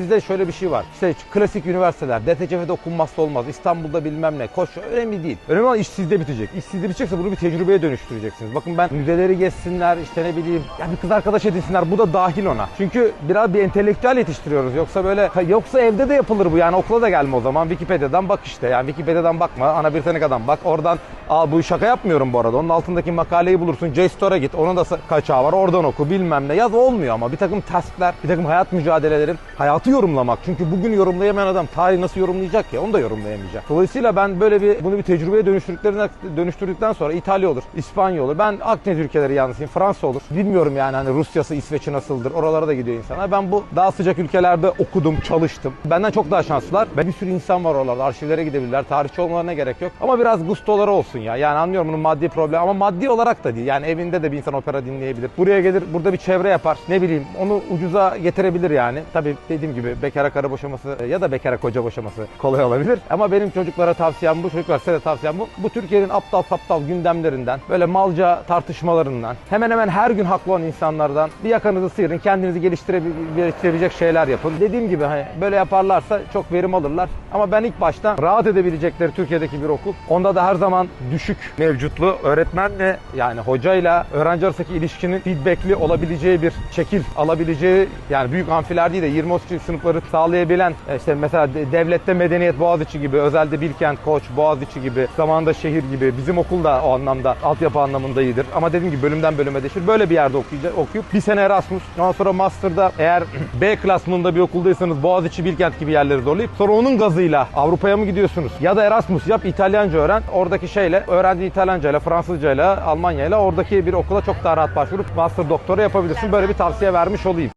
Bizde şöyle bir şey var. İşte klasik üniversiteler, DTCF'de okunmazsa olmaz. İstanbul'da bilmem ne. Koş önemli değil. Önemli olan iş sizde bitecek. İş sizde bitecekse bunu bir tecrübeye dönüştüreceksiniz. Bakın ben müzeleri gezsinler, işte ne bileyim, ya bir kız arkadaş edinsinler. Bu da dahil ona. Çünkü biraz bir entelektüel yetiştiriyoruz. Yoksa böyle, yoksa evde de yapılır bu. Yani okula da gelme o zaman. Wikipedia'dan bak işte. Yani Wikipedia'dan bakma. Ana Britannica'dan bak. Oradan, aa bu şaka yapmıyorum bu arada. Onun altındaki makaleyi bulursun. JSTOR'a git. Onun da kaçağı var. Oradan oku bilmem ne. Yaz olmuyor ama. Bir takım taskler, bir takım hayat mücadelelerin hayatı yorumlamak. Çünkü bugün yorumlayamayan adam tarihi nasıl yorumlayacak ya? Onu da yorumlayamayacak. Dolayısıyla ben böyle bir bunu bir tecrübeye dönüştürdüklerine dönüştürdükten sonra İtalya olur, İspanya olur. Ben Akdeniz ülkeleri yalnızıyım. Fransa olur. Bilmiyorum yani hani Rusya'sı, İsveç'i nasıldır. Oralara da gidiyor insanlar. Ben bu daha sıcak ülkelerde okudum, çalıştım. Benden çok daha şanslılar. Ve bir sürü insan var oralarda. Arşivlere gidebilirler. Tarihçi olmalarına gerek yok. Ama biraz gustoları olsun ya. Yani anlıyorum bunun maddi problem ama maddi olarak da değil. Yani evinde de bir insan opera dinleyebilir. Buraya gelir, burada bir çevre yapar. Ne bileyim onu ucuza getirebilir yani. Tabii dediğim gibi bekara karı boşaması ya da bekara koca boşaması kolay olabilir. Ama benim çocuklara tavsiyem bu, çocuklar size de tavsiyem bu. Bu Türkiye'nin aptal saptal gündemlerinden, böyle malca tartışmalarından, hemen hemen her gün haklı olan insanlardan bir yakanızı sıyırın, kendinizi geliştirebil- geliştirebilecek şeyler yapın. Dediğim gibi hani böyle yaparlarsa çok verim alırlar. Ama ben ilk başta rahat edebilecekleri Türkiye'deki bir okul. Onda da her zaman düşük mevcutlu öğretmenle yani hocayla öğrenci arasındaki ilişkinin feedbackli olabileceği bir şekil alabileceği yani büyük amfiler değil de 20 kişi sınıfları sağlayabilen e, işte mesela de- devlette medeniyet Boğaziçi gibi, özelde Bilkent, Koç, Boğaziçi gibi, zamanında şehir gibi bizim okul da o anlamda altyapı anlamında iyidir. Ama dediğim gibi bölümden bölüme değişir. Böyle bir yerde okuyacak, okuyup bir sene Erasmus, ondan sonra Master'da eğer B klasmanında bir okuldaysanız Boğaziçi, Bilkent gibi yerleri zorlayıp sonra onun gazıyla Avrupa'ya mı gidiyorsunuz? Ya da Erasmus yap, İtalyanca öğren. Oradaki şeyle, öğrendiğin İtalyancayla, Fransızcayla, Almanyayla oradaki bir okula çok daha rahat başvurup master doktora yapabilirsin. Böyle bir tavsiye vermiş olayım.